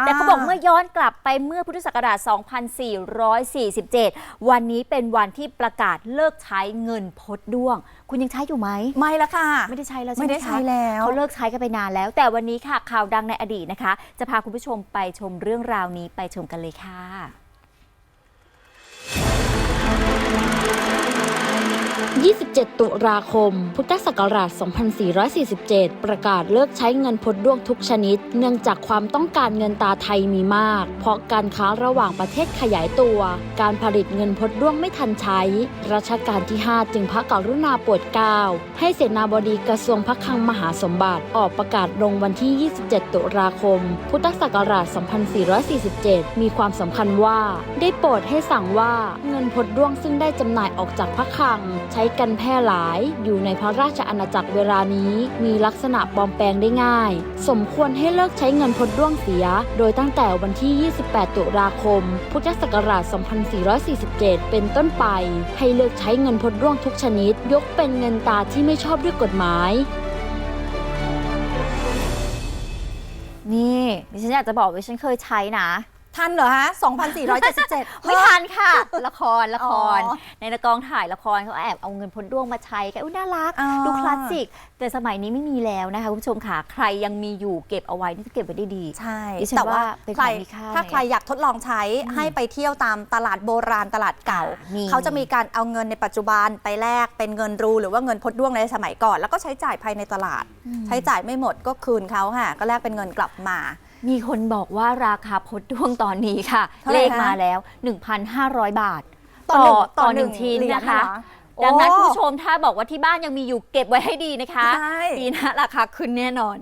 อ่าแต่เขาบอกเมื่อย้อนกลับไปเมื่อพุทธศักราช 2447 วันนี้เป็นวันที่ประกาศเลิกใช้เงินพดด้วง คุณยังใช้อยู่ไหม ไม่ละค่ะ ไม่ได้ใช้แล้วใช่ไม่ไหมได้คะใช้แล้ว เขาเลิกใช้กันไปนานแล้ว แต่วันนี้ค่ะข่าวดังในอดีตนะคะ จะพาคุณผู้ชมไปชมเรื่องราวนี้ไปชมกันเลยค่ะ 27 ตุลาคม พุทธศักราช 2447 ประกาศเลิกใช้เงินพดด้วงทุกชนิด เนื่องจากความต้องการเงินตาไทยมีมาก เพราะการค้าระหว่างประเทศขยายตัว การผลิตเงินพดด้วงไม่ทันใช้ รัชกาลที่ 5 จึงพระกรุณาโปรดเกล้าให้เสนาบดีกระทรวงพระคลังมหาสมบัติ ออกประกาศลงวันที่ 27 ตุลาคม พุทธศักราช 2447 มีความสำคัญว่า ได้โปรดให้สั่งว่าเงินพดด้วงซึ่งได้จำหน่ายออกจากพระคลังใช้ช้กันแพร่หลาย อยู่ในพระราชอาณาจักรเวลานี้ มีลักษณะปลอมแปลงได้ง่าย สมควรให้เลิกใช้เงินพดด้วงเสีย โดยตั้งแต่วันที่ 28 ตุลาคม พุทธศักราช 2447 เป็นต้นไป ให้เลิกใช้เงินพดด้วงทุกชนิด ยกเป็นเงินตาที่ไม่ชอบด้วยกฎหมายนี่ดิฉันอยากจะบอกว่าฉันเคยใช้นะ ทันเหรอฮะ 2477 ไม่ทันค่ะ ละครละครอ๋อในกองถ่ายละครเขาแอบเอาเงินพดด้วงมาใช้กันอุ้ยน่ารักอ๋อดูคลาสสิก แต่สมัยนี้ไม่มีแล้วนะคะคุณผู้ชมค่ะ ใครยังมีอยู่เก็บเอาไว้นี่จะเก็บไว้ได้ดีใช่ดิฉันแต่ว่าว่าเป็นใครของมีค่าถ้าไหมใครอยากทดลองใช้ให้ไปเที่ยวตามตลาดโบราณตลาดเก่ามีเขาจะมีการเอาเงินในปัจจุบันไปแลกเป็นเงินรูหรือว่าเงินพดด้วงในสมัยก่อน แล้วก็ใช้จ่ายภายในตลาด ใช้จ่ายไม่หมดก็คืนเขาค่ะก็แลกเป็นเงินกลับมา มีคนบอกว่าราคาพดด้วงตอนนี้ค่ะ เท่าไหเลร่ขคะ มาแล้ว 1,500 บาท ต่อหนึ่งต่อต่อหหนึ่นึ่งงชิ้นเหรียญนะคะ เหรอ ดังนั้นโอ้ คุณผู้ชมถ้าบอกว่าที่บ้านยังมีอยู่เก็บไว้ให้ดีนะคะ ใช่ ปีหน้าราคาขึ้นแน่นอน